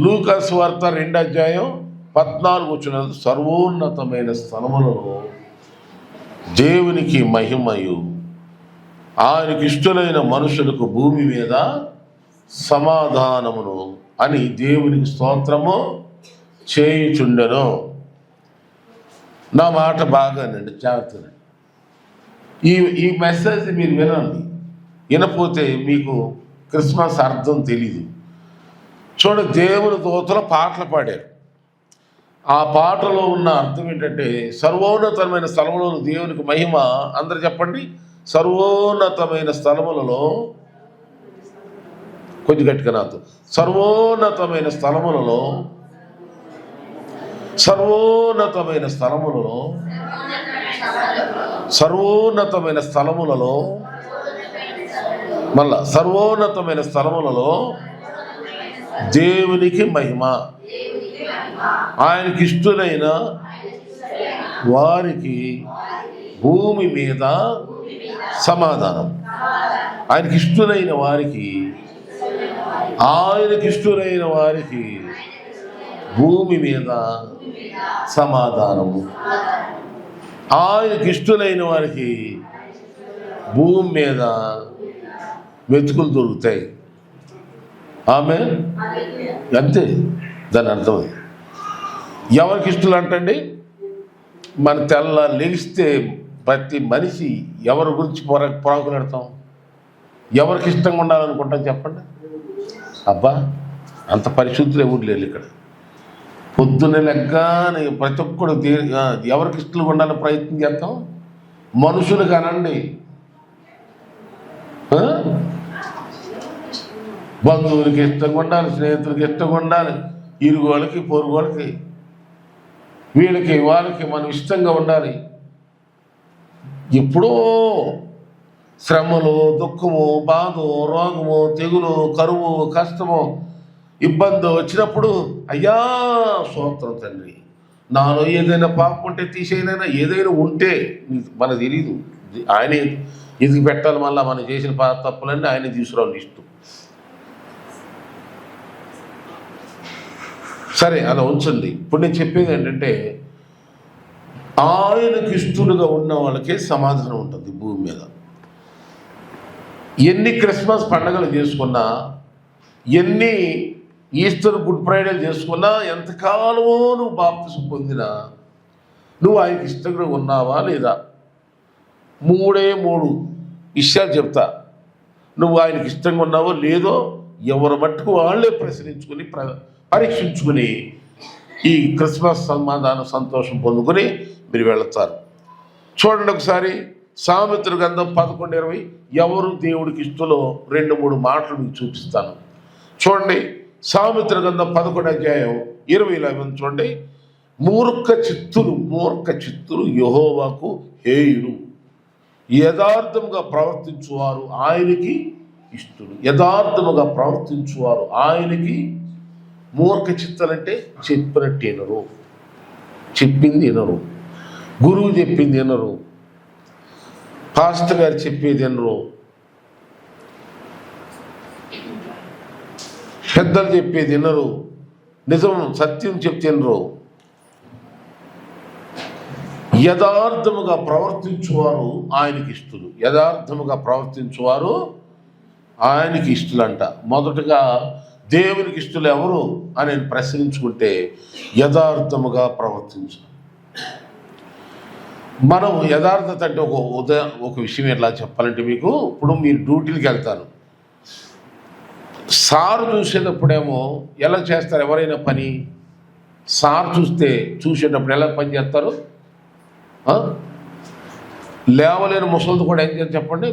లూకస్ వార్త రెండు అధ్యాయం పద్నాలుగు వచ్చిన సర్వోన్నతమైన స్థలములలో దేవునికి మహిమయు. ఆయనకి ఇష్టలైన మనుషులకు భూమి మీద సమాధానమును అని దేవునికి స్తోత్రము చేయుచుండెను. నా మాట బాగానండి జాగ్రత్త ఈ ఈ మెసేజ్ మీరు వినండి. వినపోతే మీకు క్రిస్మస్ అర్థం తెలీదు. చూడండి దేవుని దూతలు పాటలు పాడారు. ఆ పాటలో ఉన్న అర్థం ఏంటంటే సర్వోన్నతమైన స్థలములలో దేవునికి మహిమ అందరు చెప్పండి. సర్వోన్నతమైన స్థలములలో కొంచెం గట్టిగా నాతో. సర్వోన్నతమైన స్థలములలో సర్వోన్నతమైన స్థలములలో సర్వోన్నతమైన స్థలములలో మళ్ళా సర్వోన్నతమైన స్థలములలో దేవునికి మహిమ. ఆయనకి ఇష్టలైన వారికి భూమి మీద సమాధానం. ఆయనకి ఇష్టలైన వారికి ఆయనకి ఇష్టలైన వారికి భూమి మీద సమాధానము. ఆయనకి ఇష్టలైన వారికి భూమి మీద వెతుకులు దొరుకుతాయి. ఆమె? అంతే. దాని అర్థం ఎవరికి ఇష్టలు అంటండి? మన తెల్ల లెగిస్తే ప్రతి మనిషి ఎవరి గురించి పొర పొరాకులాడతాం? ఎవరికి ఇష్టంగా ఉండాలనుకుంటాం చెప్పండి? అబ్బా అంత పరిశుద్ధులు ఎవరు లేరు ఇక్కడ. పొద్దున్న లెగ్గానే ప్రతి ఒక్కడు ఎవరికి ఇష్టంగా ఉండాలని ప్రయత్నం చేస్తాం? మనుషులు కానండి. బంధువులకి ఇష్టంగా ఉండాలి స్నేహితులకి ఇష్టంగా ఉండాలి ఇరుగు వాళ్ళకి వీళ్ళకి వాళ్ళకి మనం ఇష్టంగా ఉండాలి. ఎప్పుడో శ్రమలు దుఃఖము బాధ రోగము తెగులు కరువు కష్టము ఇబ్బంది వచ్చినప్పుడు అయ్యా సూత్రం తండ్రి నాలో ఏదైనా పాపం ఉంటే తీసేయనైనా ఏదైనా ఉంటే మనకు తెలియదు ఆయనే ఎదిగి పెట్టాలి మళ్ళీ మనం చేసిన పా తప్పులన్నీ ఆయన తీసుకురావాలి ఇష్టం సరే అలా ఉంచండి. ఇప్పుడు నేను చెప్పేది ఏంటంటే ఆయనకి ఇష్టడుగా ఉన్న వాళ్ళకే సమాధానం ఉంటుంది భూమి మీద. ఎన్ని క్రిస్మస్ పండుగలు చేసుకున్నా ఎన్ని ఈస్టర్ గుడ్ ఫ్రైడేలు చేసుకున్నా ఎంతకాలమో నువ్వు బాప్తిసం పొందినా నువ్వు ఆయనకి ఇష్టంగా ఉన్నావా లేదా? మూడే మూడు. విషయాలు చెప్తా. నువ్వు ఆయనకి ఇష్టంగా ఉన్నావో లేదో ఎవరు మట్టుకు వాళ్ళే ప్రశ్నించుకుని ప్ర పరీక్షించుకుని ఈ క్రిస్మస్ సన్మానాన్ని సంతోషం పొందుకొని మీరు వెళతారు. చూడండి ఒకసారి సామెతల గంధం పదకొండు ఇరవై ఎవరు దేవుడికి ఇష్టలో రెండు మూడు మాటలు మీకు చూపిస్తాను. చూడండి సామిత్ర గంధం పదకొండు అధ్యాయం ఇరవై లెవెన్ చూడండి. మూర్ఖ చిత్తులు మూర్ఖ చిత్తులు యహోవాకు హేయులు. యథార్థముగా ప్రవర్తించువారు ఆయనకి ఇష్టలు. యథార్థముగా ప్రవర్తించువారు ఆయనకి మూర్ఖ చిత్తలంటే చెప్పినట్టు వినరు చెప్పింది వినరు. గురువు చెప్పింది వినరు. పాస్టర్ గారు చెప్పేది వినరు. పెద్దలు చెప్పేది వినరు. నిజం సత్యం చెప్తే వినరు. యథార్థముగా ప్రవర్తించువారు ఆయనకి ఇష్టలు. యథార్థముగా ప్రవర్తించువారు ఆయనకి ఇష్టలంట. మొదటగా దేవునికి ఇష్టలు ఎవరు అని ప్రశ్నించుకుంటే యథార్థముగా ప్రవర్తించు. మనం యథార్థత అంటే ఒక ఉదయం ఒక విషయం ఎట్లా చెప్పాలంటే మీకు ఇప్పుడు మీరు డ్యూటీలకు వెళ్తారు. సార్ చూసేటప్పుడేమో ఎలా చేస్తారు ఎవరైనా పని? సార్ చూస్తే చూసేటప్పుడు ఎలా పని చేస్తారు? లేవలేని ముసలిది కూడా ఏం చేయాలి చెప్పండి?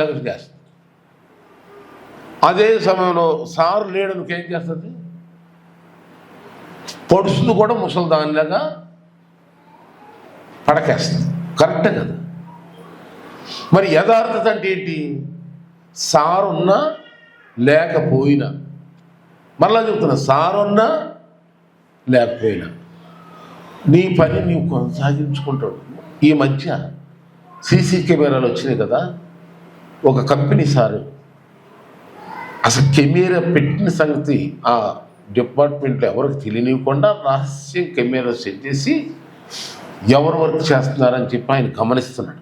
లెక్క చేస్తారు. అదే సమయంలో సారు లేడనుకు ఏం చేస్తుంది? పొడుసులు కూడా ముసలిదానిలాగా పడకేస్తుంది. కరెక్టే కదా? మరి యథార్థత అంటే ఏంటి? సారున్నా లేకపోయినా. మరలా చెప్తున్నా సారున్నా లేకపోయినా. నీ పని నీవు కొనసాగించుకుంటాడు ఈ మధ్య సీసీ కెమెరాలు వచ్చినాయి కదా? ఒక కంపెనీ సారు అసలు కెమెరా పెట్టిన సంగతి ఆ డిపార్ట్మెంట్లో ఎవరికి తెలియనివ్వకుండా రహస్యం కెమెరా సెట్ చేసి ఎవరు వర్క్ చేస్తున్నారని చెప్పి ఆయన గమనిస్తున్నాడు.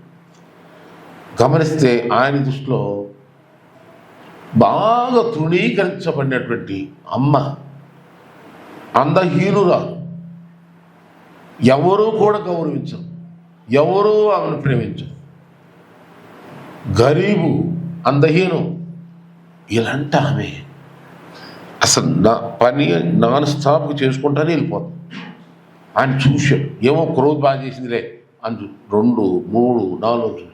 గమనిస్తే ఆయన దృష్టిలో బాగా తృణీకరించబడినటువంటి అమ్మ అందహీనురాలు ఎవరూ కూడా గౌరవించరు ఎవరూ ఆమెను ప్రేమించరు. గరీబు అందహీనం ఇలాంటి ఆమె అసలు నా పని నాన్ స్టాప్ చేసుకుంటానే వెళ్ళిపోతాం. ఆయన చూశాడు. ఏమో క్రోధ్ బాగా చేసిందిలే అని రెండు మూడు నాలుగు చూశాడు.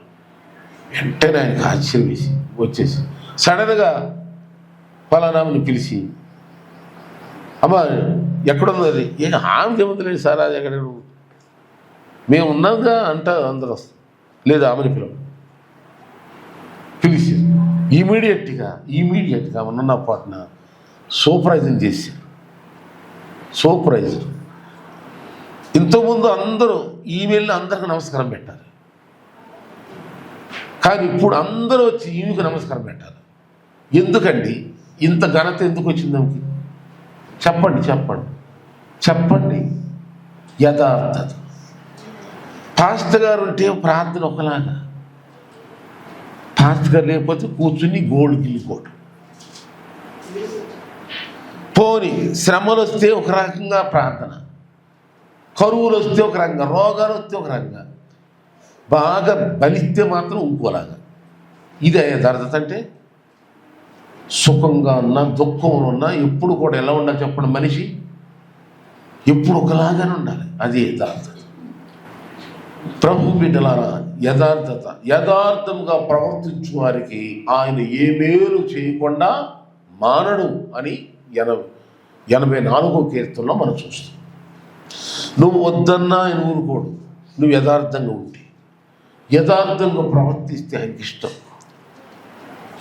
వెంటనే ఆయనకు ఆశ్చర్యం వేసి వచ్చేసి సడన్గా ఫలానామని పిలిచి అమ్మ ఎక్కడుంది అది? ఏ ఆమె చెబుతలేదు సార్ అది ఎక్కడ మేము ఉన్నాంగా అంట అందరూ వస్తాం లేదు ఆమెని పిలవ పిలిచి ఇమీడియట్గా ఇమీడియట్గా ఉన్న పాటన సూపర్వైజింగ్ చేశారు సూపర్వైజర్ ఇంతకుముందు అందరూ ఈమెయిల్ అందరికి నమస్కారం పెట్టారు. కానీ ఇప్పుడు అందరూ వచ్చి ఈమెకి నమస్కారం పెట్టారు. ఎందుకండి? ఇంత ఘనత ఎందుకు వచ్చింది ఆమెకి? చెప్పండి చెప్పండి. చెప్పండి. యథార్థత. పాస్టర్ గారు ఉంటే ప్రార్థన ఒకలాగా. ఫాస్ట్గా లేకపోతే కూర్చుని గోల్డ్ గిల్లిపోవడం పోని శ్రమలు వస్తే ఒక రకంగా ప్రార్థన కరువులు వస్తే ఒక రకంగా రోగాలు వస్తే ఒక రకంగా బాగా బలిస్తే మాత్రం ఇంకోలాగా ఇదే యథార్థత అంటే సుఖంగా ఉన్నా దుఃఖంలో ఉన్నా ఎప్పుడు కూడా ఎలా ఉండాలి చెప్పండి మనిషి ఎప్పుడు ఒకలాగానే ఉండాలి అది యథార్థత ప్రభు బిడ్డలారా యథార్థత యథార్థంగా ప్రవర్తించు వారికి ఆయన ఏ మేలు చేయకుండా మానడు అని ఎనభై ఎనభై నాలుగో కీర్తనలో మనం చూస్తాం. నువ్వు వద్దన్నా ఆయన ఊరుకోడు నువ్వు యథార్థంగా ఉంటే. యథార్థంగా ప్రవర్తిస్తే ఆయనకి ఇష్టం.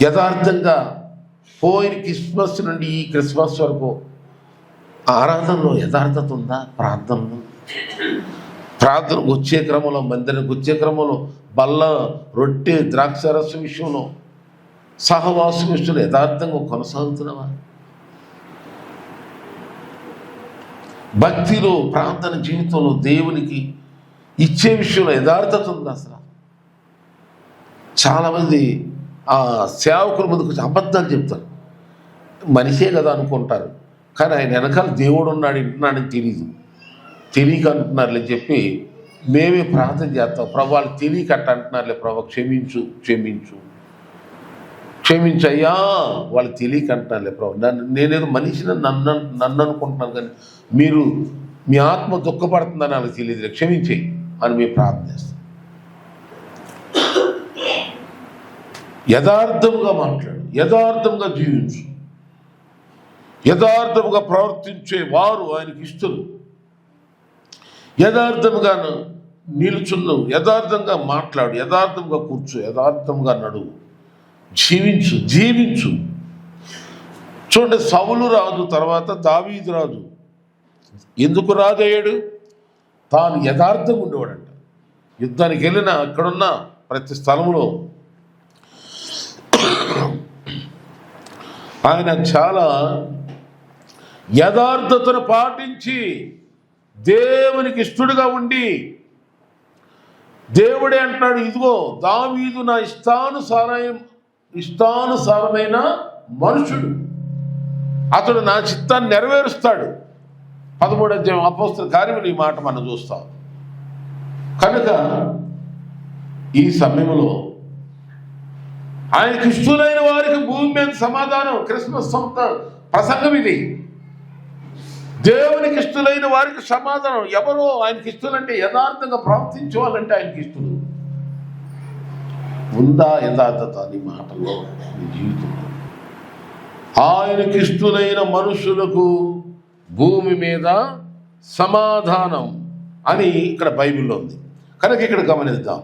యథార్థంగా పోయిన క్రిస్మస్ నుండి ఈ క్రిస్మస్ వరకు ఆరాధనలో యథార్థత ఉందా? ప్రార్థనలో? ప్రార్థన వచ్చే క్రమంలో మందిరానికి వచ్చే క్రమంలో బల్ల రొట్టె ద్రాక్షరసం విషయంలో సహవాసం విషయంలో యథార్థంగా కొనసాగుతున్నావా? భక్తిలో ప్రార్థన జీవితంలో దేవునికి ఇచ్చే విషయంలో యథార్థత ఉంది అసలు? చాలామంది ఆ సేవకుల ముందుకు అబద్ధాలు చెప్తారు. మనిషే కదా అనుకుంటారు. కానీ ఆయన వెనకాల దేవుడు ఉన్నాడు వింటున్నాడని తెలియదు తెలియక అంటున్నారులే చెప్పి మేమే ప్రార్థన చేస్తాం. ప్రభు వాళ్ళు తెలియక అట్ట అంటున్నారులే ప్రభు క్షమించు క్షమించు. క్షమించయ్యా వాళ్ళు తెలియక అంటున్నారులే ప్రభు. నన్ను నేనేదో మనిషిని నన్ను నన్ను అనుకుంటున్నాను కానీ మీరు మీ ఆత్మ దుఃఖపడుతుందని వాళ్ళకి తెలియదులే. క్షమించేయి అని మేము ప్రార్థన చేస్తాం. యథార్థముగా మాట్లాడు. యథార్థంగా జీవించు. యథార్థముగా ప్రవర్తించే వారు ఆయనకి ఇష్టలు. యథార్థముగాను నిలుచున్నావు యథార్థంగా మాట్లాడు. యథార్థంగా కూర్చో. యథార్థంగా నడువు జీవించు. జీవించు. చూడండి సవులు రాజు తర్వాత దావీదు రాజు ఎందుకు రాజయ్యాడు తాను యథార్థంగా ఉండేవాడంట. యుద్ధానికి వెళ్ళిన అక్కడున్న ప్రతి స్థలంలో. ఆయన చాలా యథార్థతను పాటించి దేవునికి ఇష్టడుగా ఉండి దేవుడే అంటున్నాడు ఇదిగో దావీదు నా ఇష్టానుసారం ఇష్టానుసారమైన మనుషుడు. అతడు నా చిత్తాన్ని నెరవేరుస్తాడు. పదమూడు అధ్యాయం అపోస్తుల కార్యములు ఈ మాట మనం చూస్తాం. కనుక ఈ సమయంలో ఆయనకి ఇష్టలైన వారికి భూమి మీద సమాధానం క్రిస్మస్ సంత ప్రసంగం ఇది. దేవునికి ఇష్టలైన వారికి సమాధానం. ఎవరో ఆయనకి ఇష్టలంటే యథార్థంగా ప్రవర్తించాలంటే ఆయనకి ఇష్టలు ఉందా యథార్థత నీ మాటల్లో నీ జీవితంలో? ఆయనకి ఇష్టలైన మనుషులకు భూమి మీద సమాధానం అని ఇక్కడ బైబిల్లో ఉంది. కనుక ఇక్కడ గమనిద్దాం.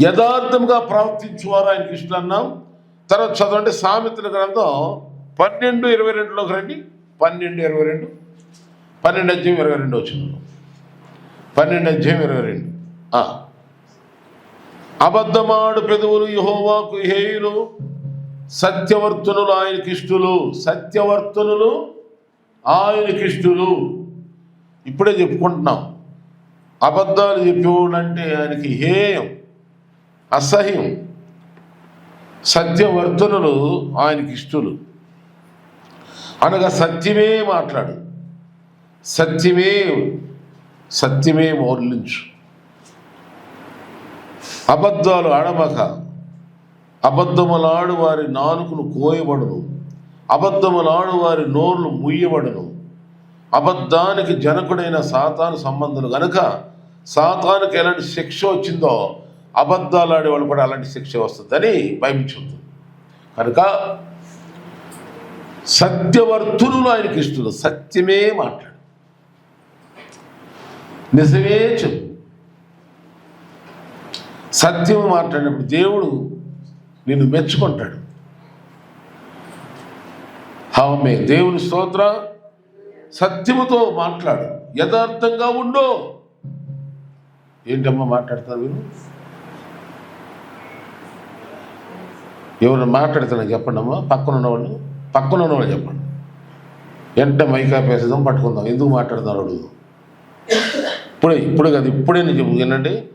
యథార్థంగా ప్రవర్తించువారు ఆయనకి ఇష్టం అన్నాం. తర్వాత చదవండి సామెతల గ్రంథం పన్నెండు ఇరవై రెండులోకి రండి. పన్నెండు ఇరవై రెండు పన్నెండు అధ్యాయం ఇరవై రెండు వచ్చిన పన్నెండు అధ్యాయం ఇరవై రెండు. అబద్ధమాడు పెదవులు యహోవాకు హేయులు సత్యవర్తనులు ఆయనకిష్టులు సత్యవర్తనులు ఆయనకిష్టులు ఇప్పుడే చెప్పుకుంటున్నాం. అబద్ధాలు చెప్పేవాడు అంటే ఆయనకి హేయం అసహ్యం. సత్యవర్తనులు ఆయనకి ఇష్టలు. అనగా సత్యమే మాట్లాడు. సత్యమే సత్యమే మౌర్లించు. అబద్ధాలు అడమక అబద్ధములాడు వారి నాలుకను కోయబడును. అబద్ధములాడు వారి నోర్లు ముయ్యబడును. అబద్ధానికి జనకుడైన సాతాను సంబంధులు గనుక సాతానికి ఎలాంటి శిక్ష వచ్చిందో అబద్ధాలు ఆడే వాళ్ళు కూడా అలాంటి శిక్ష వస్తుందని బైబిల్ కనుక సత్యవర్తులు ఆయనకి ఇష్టలు సత్యమే మాట్లాడు. నిజమే చెప్పు. సత్యం మాట్లాడినప్పుడు దేవుడు నిన్ను మెచ్చుకుంటాడు. ఆమె దేవుని స్తోత్ర. సత్యముతో మాట్లాడు. యథార్థంగా ఉండో. ఏంటమ్మా మాట్లాడతావు మీరు ఎవరు మాట్లాడుతున్నా చెప్పండి అమ్మా పక్కన ఉన్నవాళ్ళు పక్కన ఉన్నవాళ్ళు చెప్పండి. వెంటనే మైకా పేసేదాం పట్టుకుందాం. ఎందుకు మాట్లాడుతున్నారు అడుగుదాం ఇప్పుడే ఇప్పుడు కాదు ఇప్పుడే నేను చెప్పు ఏంటంటే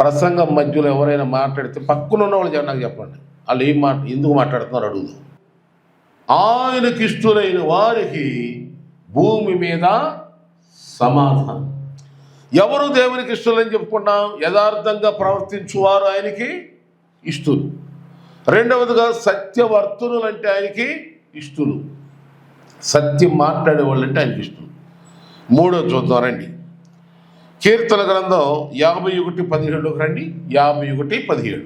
ప్రసంగం మధ్యలో ఎవరైనా మాట్లాడితే పక్కన ఉన్న వాళ్ళు నాకు చెప్పండి. వాళ్ళు ఏం మాట ఎందుకు మాట్లాడుతున్నారు అడుగుదాం ఆయనకి ఇష్టలైన వారికి భూమి మీద సమాధానం. ఎవరు దేవునికి ఇష్టలని చెప్పుకున్నాం యథార్థంగా ప్రవర్తించువారు ఆయనకి ఇష్టలు. రెండవదిగా సత్యవర్తులు అంటే ఆయనకి ఇష్టలు. సత్యం మాట్లాడే వాళ్ళు అంటే ఆయనకి ఇష్టం. మూడో చూద్దాం రండి. కీర్తన గ్రంథం యాభై ఒకటి పదిహేడులోకి రండి. యాభై ఒకటి పదిహేడు.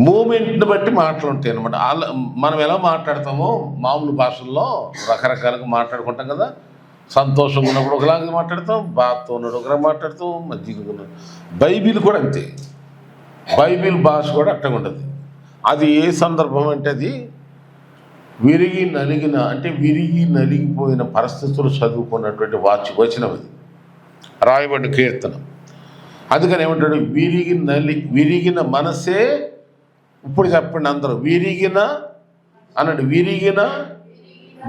మూమెంట్ని బట్టి మాటలు ఉంటాయి అనమాట మనం ఎలా మాట్లాడతామో మామూలు భాషల్లో రకరకాలుగా మాట్లాడుకుంటాం కదా. సంతోషంగా ఉన్నప్పుడు ఒకలాగా మాట్లాడతాం బాధతో ఉన్నప్పుడు ఒకలాగా మాట్లాడతాం మజ్జిగ బైబిల్ కూడా అంతే. బైబిల్ భాష కూడా అట్టగా ఉండదు అది ఏ సందర్భం అంటే అది విరిగి నలిగిన అంటే విరిగి నలిగిపోయిన పరిస్థితులు చదువుకున్నటువంటి వాచి వచనం అది రాయబడిన కీర్తన. అందుకని ఏమంటాడు? విరిగి నలి విరిగిన మనసే ఇప్పుడు చెప్పండి అందరూ. విరిగిన అన్నాడు విరిగిన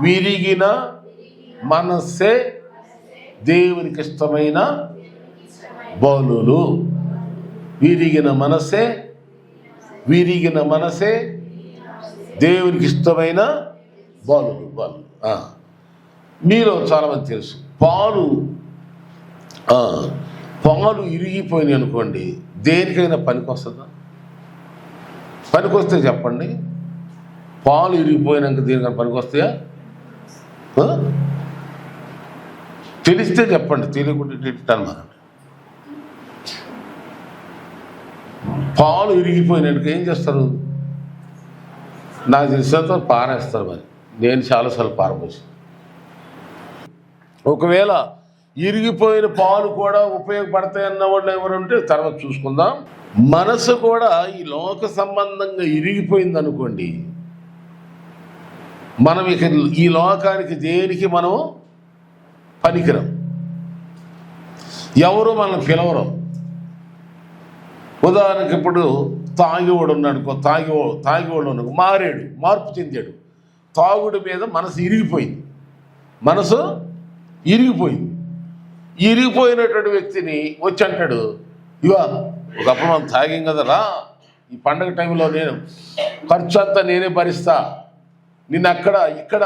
విరిగిన మనస్సే దేవునికి ఇష్టమైన బలులు. విరిగిన మనసే విరిగిన మనసే దేవునికి ఇష్టమైన బాలుడు బాలు. మీలో చాలామంది తెలుసు. పాలు పాలు ఇరిగిపోయినాయి అనుకోండి దేనికైనా పనికొస్తుందా? పనికొస్తే చెప్పండి. పాలు ఇరిగిపోయినాక దేనికైనా పనికొస్తాయా? వస్తాయా తెలిస్తే చెప్పండి. తెలియకుండా ఇట్టాను మనం. పాలు ఇరిగిపోయినాక ఏం చేస్తారు? నాకు తెలిసినంత పారేస్తారు మరి. నేను చాలాసార్లు పారబోసి ఒకవేళ ఇరిగిపోయిన పాలు కూడా ఉపయోగపడతాయి అన్న వాళ్ళు ఎవరు ఉంటే తర్వాత చూసుకుందాం. మనసు కూడా ఈ లోక సంబంధంగా ఇరిగిపోయింది అనుకోండి మనం ఇక ఈ లోకానికి దేనికి మనం పనికిరం? ఎవరు మనం పిలవరు? ఉదాహరణకి ఇప్పుడు తాగివాడు ఉన్నాడుకో తాగి తాగివాడు ఉన్నాడు మారాడు మార్పు చెందాడు. తాగుడు మీద మనసు ఇరిగిపోయింది. మనసు ఇరిగిపోయింది. ఇరిగిపోయినటువంటి వ్యక్తిని వచ్చి అంటాడు ఇవా ఒకప్పుడు మనం తాగాం కదా రా ఈ పండగ టైంలో నేను ఖర్చు అంతా నేనే భరిస్తా. నిన్న అక్కడ ఇక్కడ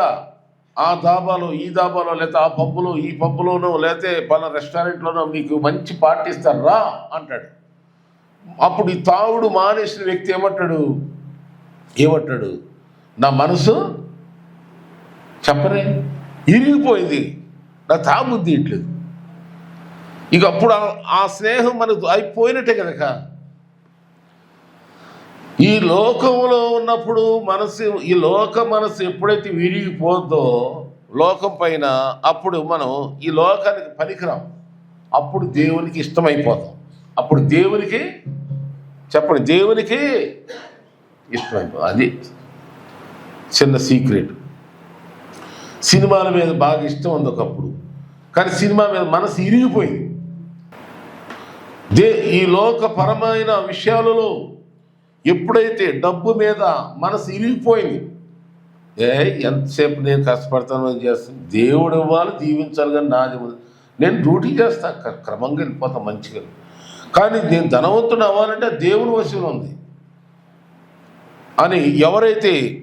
ఆ దాబాలో ఈ దాబాలో లేకపోతే ఆ పబ్బులో ఈ పబ్బులోనో లేకపోతే పలా రెస్టారెంట్లోనో మీకు మంచి పార్టీ ఇస్తారా? అంటాడు. అప్పుడు ఈ తావుడు మానేసిన వ్యక్తి ఏమంటాడు? ఏమంటాడు? నా మనసు చెప్పరే. ఇరిగిపోయింది. నా తాగుద్ది ఇట్లేదు ఇక అప్పుడు ఆ- ఆ స్నేహం మనకు అయిపోయినట్టే కనుక. ఈ లోకంలో ఉన్నప్పుడు మనసు ఈ లోక మనసు ఎప్పుడైతే విరిగిపోద్దో లోకం పైన అప్పుడు మనం ఈ లోకానికి పనికిరాం. అప్పుడు దేవునికి ఇష్టమైపోతాం. అప్పుడు దేవునికి చెప్పండి దేవునికి ఇష్టమైపోతాం అది చిన్న సీక్రెట్. సినిమాల మీద బాగా ఇష్టం ఉంది ఒకప్పుడు. కానీ సినిమా మీద మనసు ఇరిగిపోయింది. దే ఈ లోకపరమైన విషయాలలో ఎప్పుడైతే డబ్బు మీద మనసు ఇరిగిపోయింది ఏ ఎంతసేపు నేను కష్టపడతాను అని చేస్తాను? దేవుడు ఇవ్వాలి దీవించాలి కానీ నాది నేను డ్యూటీ చేస్తాను క్ర- క్రమంగా వెళ్ళిపోతాను మంచిగా. కానీ నేను ధనవంతుడు అవ్వాలంటే దేవుని వశంలో ఉంది. అని ఎవరైతే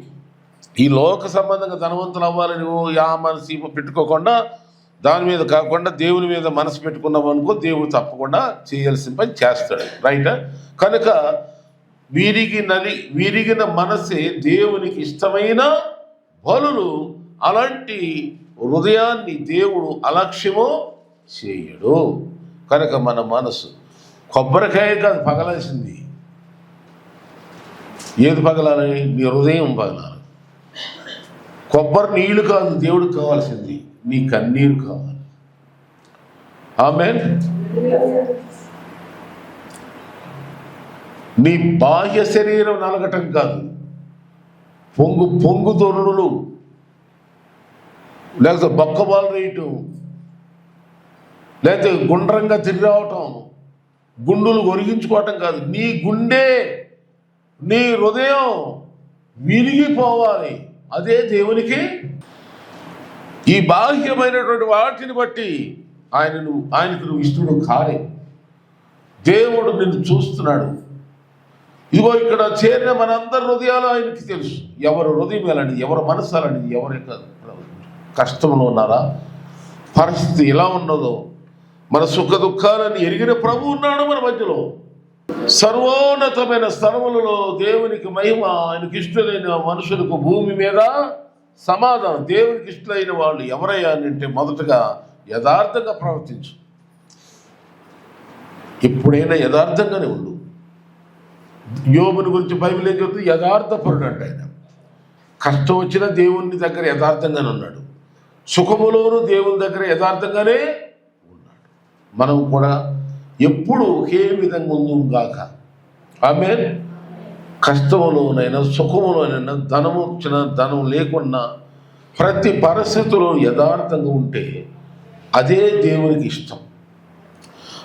ఈ లోక సంబంధంగా ధనవంతులు అవ్వాలని ఓ యా మనసు పెట్టుకోకుండా దాని మీద కాకుండా దేవుని మీద మనసు పెట్టుకున్నాం అనుకో దేవుడు తప్పకుండా చేయాల్సిన పని చేస్తాడు. రైట్ కనుక వీరిగి నలి విరిగిన మనసే దేవునికి ఇష్టమైన బలులు అలాంటి హృదయాన్ని దేవుడు అలక్ష్యమో చేయడు. కనుక మన మనసు కొబ్బరికాయ కాదు పగలాల్సింది. ఏది పగలాలి? నీ హృదయం పగలాలి. కొబ్బరి నీళ్ళు కాదు దేవుడికి కావాల్సింది. నీ కన్నీరు కావాలి. ఆమె నీ బాహ్య శరీరం నలగటం కాదు. పొంగు పొంగు దొరుడులు లేకపోతే బొక్కబాలు వేయటం లేకపోతే గుండ్రంగా తిరిగి రావటం. గుండులు ఒరిగించుకోవటం కాదు. నీ గుండె నీ హృదయం విరిగిపోవాలి. అదే దేవునికి ఈ బాహ్యమైనటువంటి వాటిని బట్టి ఆయన నువ్వు ఆయనకు నువ్వు ఇష్టడు కాలే. దేవుడు నిన్ను చూస్తున్నాడు. ఇదిగో ఇక్కడ చేరిన మనందరి హృదయాలు ఆయనకి తెలుసు. ఎవరు హృదయం ఎలాంటిది ఎవరి మనసు అలాంటిది ఎవరి కష్టంలో ఉన్నారా? పరిస్థితి ఎలా ఉన్నదో మన సుఖ దుఃఖాలను ఎరిగిన ప్రభు ఉన్నాడు మన మధ్యలో. సర్వోన్నతమైన స్థలములలో దేవునికి మహిమ ఆయనకి ఇష్టమైన మనుషులకు భూమి మీద సమాధానం. దేవునికి ఇష్టమైన వాళ్ళు ఎవరయ్యా అని అంటే మొదటగా యథార్థంగా ప్రవర్తించు. ఎప్పుడైనా యథార్థంగానే ఉండు. యోగుని గురించి బైబిల్ ఏం చెబుతుంది? యథార్థపరుడు అంటే ఆయన. కష్టం వచ్చినా దేవుని దగ్గర యథార్థంగానే ఉన్నాడు. సుఖములోను దేవుని దగ్గర యథార్థంగానే మనం కూడా ఎప్పుడు ఒకే విధంగా ఉందు గాక. ఆమె కష్టములోనైనా సుఖములోనైనా ధనము వచ్చిన ధనం లేకున్నా ప్రతి పరిస్థితిలో యథార్థంగా ఉంటే అదే దేవునికి ఇష్టం.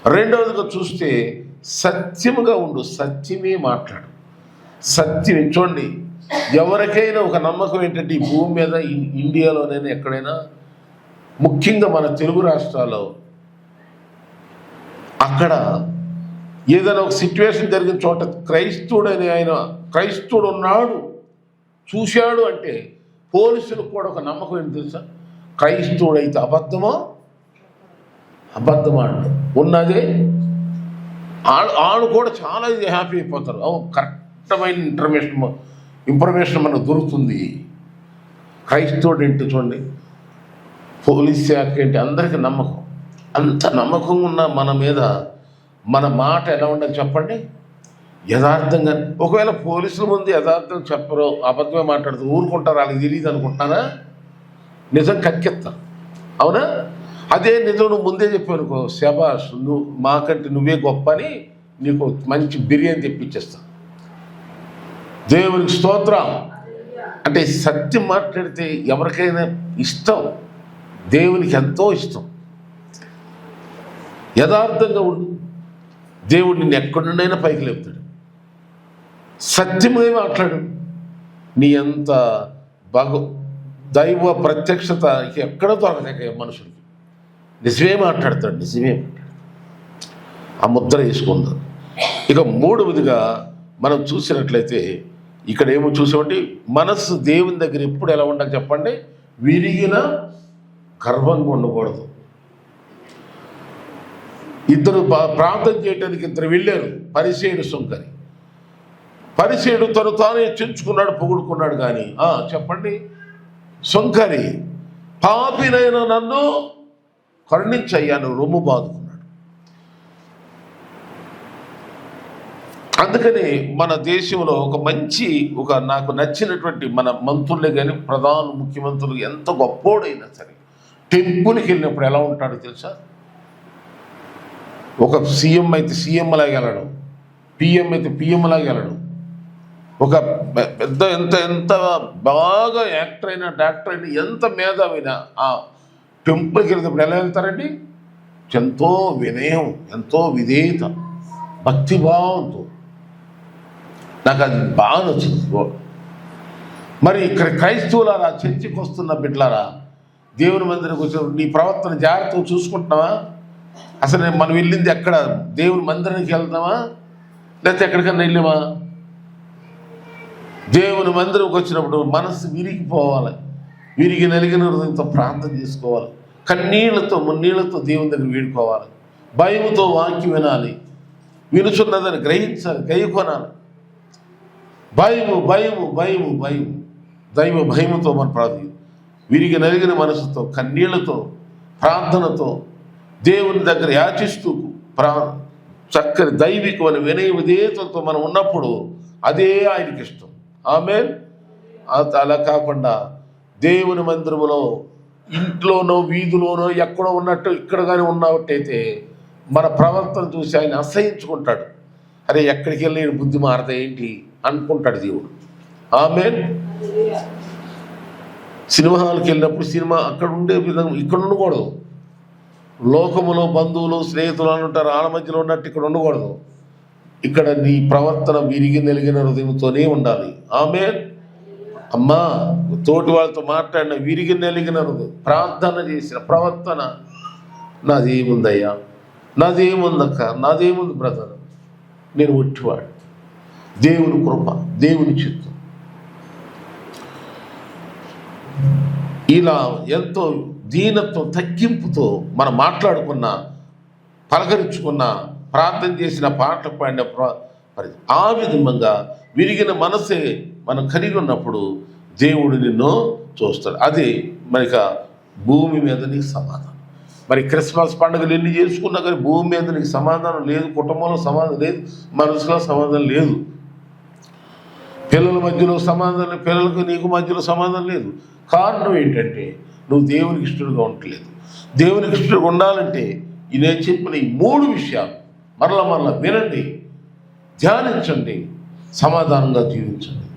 రెండవదిగా చూస్తే సత్యముగా ఉండు సత్యమే మాట్లాడు. సత్యం చూడండి ఎవరికైనా ఒక నమ్మకం ఏంటంటే ఈ భూమి మీద ఇండియాలోనైనా ఎక్కడైనా ముఖ్యంగా మన తెలుగు రాష్ట్రాల్లో అక్కడ ఏదైనా ఒక సిచ్యువేషన్ జరిగిన చోట క్రైస్తవుడని ఆయన క్రైస్తవుడు ఉన్నాడు చూశాడు అంటే పోలీసులకు కూడా ఒక నమ్మకం ఏంటి తెలుసా? క్రైస్తవుడైతే అబద్ధమో? అబద్ధమా అంట ఉన్నదే ఆడు కూడా చాలా హ్యాపీ అయిపోతారు. కరెక్టమైన ఇన్ఫర్మేషన్ ఇన్ఫర్మేషన్ మనకు దొరుకుతుంది. క్రైస్తవుడు ఏంటి చూడండి. పోలీస్ శాఖ ఏంటి? అందరికీ నమ్మకం. అంత నమ్మకం ఉన్న మన మీద మన మాట ఎలా ఉండాలి చెప్పండి? యథార్థంగా. ఒకవేళ పోలీసుల ముందు యథార్థం చెప్పరు అబద్ధమే మాట్లాడుతూ ఊరుకుంటారు వాళ్ళకి తెలియదు అనుకుంటున్నారా? నిజం కక్కెత్తారు అవునా? అదే నిజం నువ్వు ముందే చెప్పావు అనుకో శబాష్ నువ్వు మాకంటే నువ్వే గొప్ప అని నీకు మంచి బిర్యానీ తెప్పించేస్తా. దేవునికి స్తోత్రం. అంటే సత్యం మాట్లాడితే ఎవరికైనా ఇష్టం. దేవునికి ఎంతో ఇష్టం. యథార్థంగా ఉండు. దేవుడు నిన్ను ఎక్కడి నుండైనా పైకి లేపుతాడు. సత్యమే మాట్లాడు. నీ అంత భగ దైవ ప్రత్యక్షత ఎక్కడ దొరకలేక మనుషులకి నిజమే మాట్లాడతాడు నిజమే ఆ ముద్ర వేసుకుందాం. ఇక మూడవదిగా మనం చూసినట్లయితే ఇక్కడ ఏమో చూసామంటే మనస్సు దేవుని దగ్గర ఎప్పుడు ఎలా ఉండాలి చెప్పండి? విరిగిన గర్వంగా ఉండకూడదు. ఇద్దరు పా- ప్రార్థన చేయడానికి ఇద్దరు వెళ్ళారు. పరిసేయుడు సుంకరి. పరిసేయుడు తను తానే చెంచుకున్నాడు పొగుడుకున్నాడు కానీ చెప్పండి. సుంకరి పాపినైన నన్ను కరుణించయ్యాను రొమ్ము బాదుకున్నాడు. అందుకని మన దేశంలో ఒక మంచి ఒక నాకు నచ్చినటువంటి మన మంత్రులే కానీ ప్రధాన ముఖ్యమంత్రులు ఎంత గొప్పోడైనా సరే టెంపుల్కి వెళ్ళినప్పుడు ఎలా ఉంటాడో తెలుసా? ఒక సీఎం అయితే సీఎం లాగా వెళ్ళడం పిఎం అయితే పిఎం లాగా వెళ్ళడం. ఒక పెద్ద ఎంత ఎంత బాగా యాక్టర్ అయినా డాక్టర్ అయినా ఎంత మేధావైనా ఆ టెంపుల్కి వెళ్ళినప్పుడు ఎలా వెళ్తారండి? ఎంతో వినయం ఎంతో విధేయత భక్తిభావంతో. నాకు అది బాగా నచ్చింది. మరి ఇక్కడ క్రైస్తవులారా చర్చికి వస్తున్న బిడ్డలారా దేవుని మందిరకు వచ్చిన నీ ప్రవర్తన జాగ్రత్తగా చూసుకుంటున్నావా? అసలు మనం వెళ్ళింది ఎక్కడ? దేవుని మందిరానికి వెళ్దామా? లేకపోతే ఎక్కడికన్నా వెళ్ళామా? దేవుని మందిరంకి వచ్చినప్పుడు మనసు విరిగిపోవాలి. విరిగి నలిగిన హృదయంతో ప్రార్థన చేసుకోవాలి. కన్నీళ్ళతో మున్నీళ్ళతో దేవుని దగ్గర వేడుకోవాలి. భయముతో వాక్యం వినాలి. వినుచున్నదని గ్రహించాలి గైకొనాలి. భయము భయము భయము భయము. దైవ భయముతో మన ప్రార్థన విరిగి నలిగిన మనసుతో కన్నీళ్ళతో ప్రార్థనతో దేవుని దగ్గర యాచిస్తూ ప్రా చక్కని దైవికమైన వినయ విధేయతతో మనం ఉన్నప్పుడు అదే ఆయనకి ఇష్టం. ఆమె అలా కాకుండా దేవుని మందిరములో ఇంట్లోనో వీధిలోనో ఎక్కడో ఉన్నట్టు ఇక్కడ కానీ ఉన్నట్టయితే మన ప్రవర్తన చూసి ఆయన అసహించుకుంటాడు. అరే ఎక్కడికి వెళ్ళి బుద్ధి మారదా ఏంటి? అనుకుంటాడు దేవుడు. ఆమె సినిమా హాల్కి వెళ్ళినప్పుడు సినిమా అక్కడ ఉండే విధంగా ఇక్కడ ఉండకూడదు. లోకములో బంధువులు స్నేహితులు అని ఉంటారు మధ్యలో ఉన్నట్టు ఇక్కడ ఉండకూడదు. ఇక్కడ నీ ప్రవర్తన విరిగి నెలిగిన హృదయంతోనే ఉండాలి. ఆమె అమ్మా తోటి వాళ్ళతో మాట్లాడిన విరిగి నెలిగిన హృదయం ప్రార్థన చేసిన ప్రవర్తన నాదేముందయ్యా? నాదేముందక్క? నాదేముంది బ్రదర్? నేను ఒట్టివాడు దేవుని కృప దేవుని చిత్తం. ఇలా ఎంతో దీనత్వం తగ్గింపుతో మనం మాట్లాడుకున్న పలకరించుకున్న ప్రార్థన చేసిన పాటలు పాడిన ప్ర- మరి ఆ విధంగా విరిగిన మనసే మనం కలిగి ఉన్నప్పుడు దేవుడు నిన్ను చూస్తాడు. అది మరిక భూమి మీద నీకు సమాధానం. మరి క్రిస్మస్ పండుగలు ఎన్ని చేసుకున్నా కానీ భూమి మీద నీకు సమాధానం లేదు. కుటుంబంలో సమాధానం లేదు. మనసులో సమాధానం లేదు. పిల్లల మధ్యలో సమాధానం లేదు, పిల్లలకు నీకు మధ్యలో సమాధానం లేదు. కారణం ఏంటంటే నువ్వు దేవునికి ఇష్టడుగా ఉండట్లేదు. దేవునికి ఇష్టడుగా ఉండాలంటే ఈ నేను చెప్పిన ఈ మూడు విషయాలు మరల మరల వినండి ధ్యానించండి సమాధానంగా జీవించండి.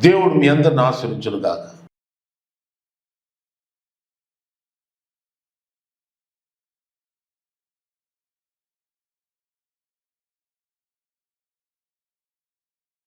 దేవుడు మీ అందరిని ఆశ్రయించను కాక